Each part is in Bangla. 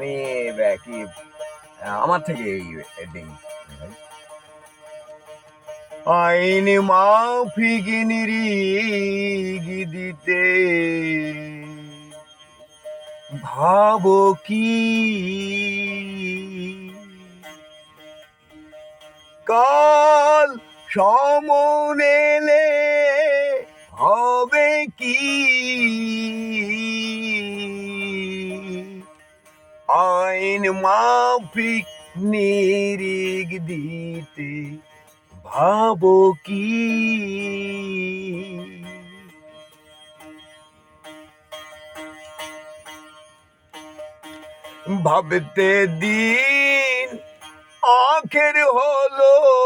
আমি কি আমার থেকে দিই ভাই। আইন মাফিক নিরিগ দিতে ভাবো কি? কাল সমনেলে হবে কি? আইন মাফিক নিরিগ দিতে ভাব কি? ভাবতে দিন আখের হলো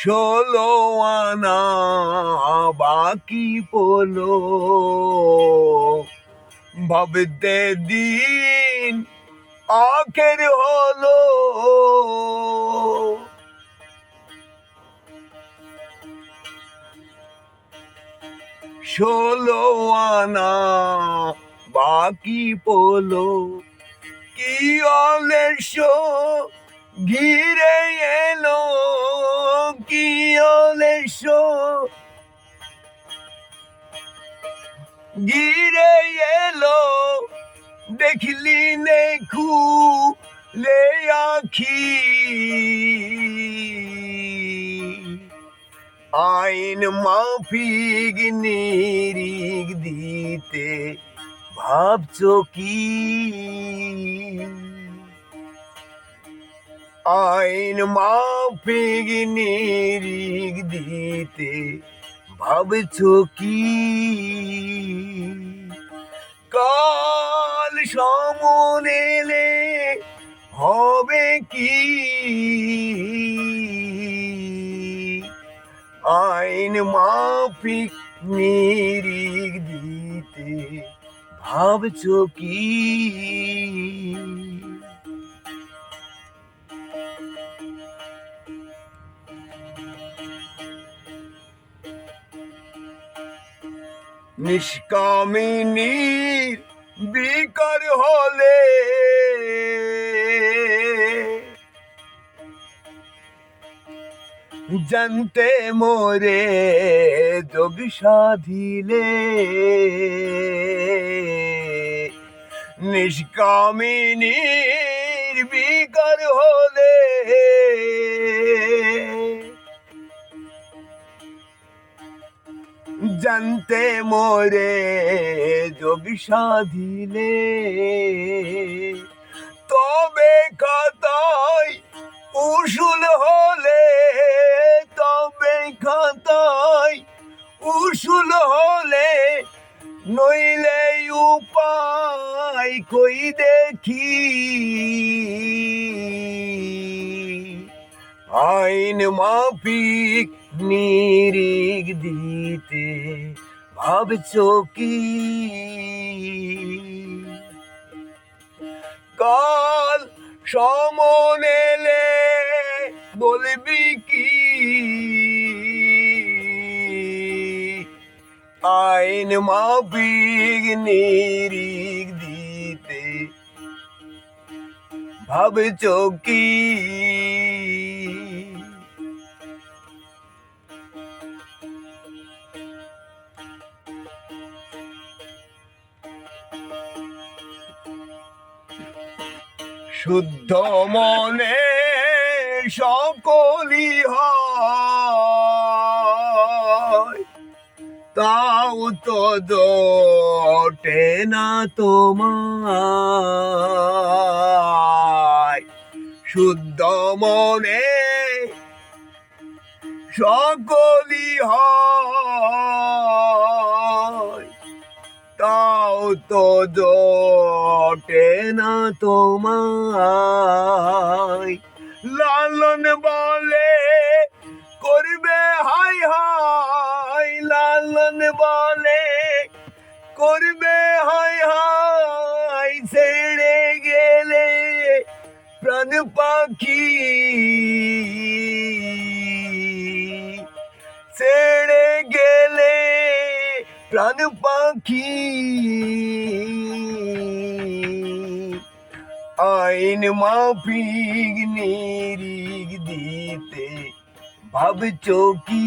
ষোলো আনা বাকি পলো। ভাবতে দিন আখের হলো। ষোলো আনা বাকি পোলো। কি অলেশো ঘিরে ঘিরে এলো দেখলি নেখু লে আখি আইন মাফিক নিরিগ দিতে ভাবছ কি আইন মাফিক নিরিগ দিতে ভাবছ কি? কাল সমনেলে হবে কি? আইন মাফিক নিরিগ দিতে ভাবছ কি? নিষ্কামিনীর বিকার হলে। জানতে মোরে যোগ সাধিলে। নিষ্কামিনীর বিকার হলে। জানতে মোরে যোগ সাধিলে। তবে খাতায় উসুল হলে, তবে খাতায় উসুল হলে, নইলে উপায় কই দেখি। আইন মাফিক নিরিগ দিতে ভাবছ কি? কাল সমনেলে বলবি কি? আইন মাফিক নিরিগ দিতে ভাবছ কি? শুদ্ধ মনে সকলি তাও তো জোটে না তোমায়। শুদ্ধ মনে সকলি হয়। তাও তো জোটে না তোমায়। লালন বলে করবে হাই হাই, লালন বলে করবে হাই হাই, ছেড়ে গেলে প্রাণ পাখি প্রাণ পাখি। আইন মাফিক নিরিগ দিতে ভাবছ কি?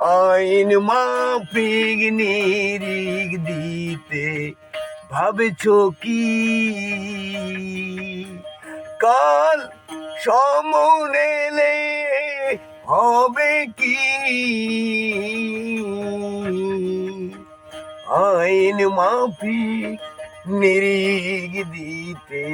আইন মাফিক নিরিগ দিতে ভাবছ কি? কাল সমনেলে হবে কি? আইন মাফি নিরিগ দিতে।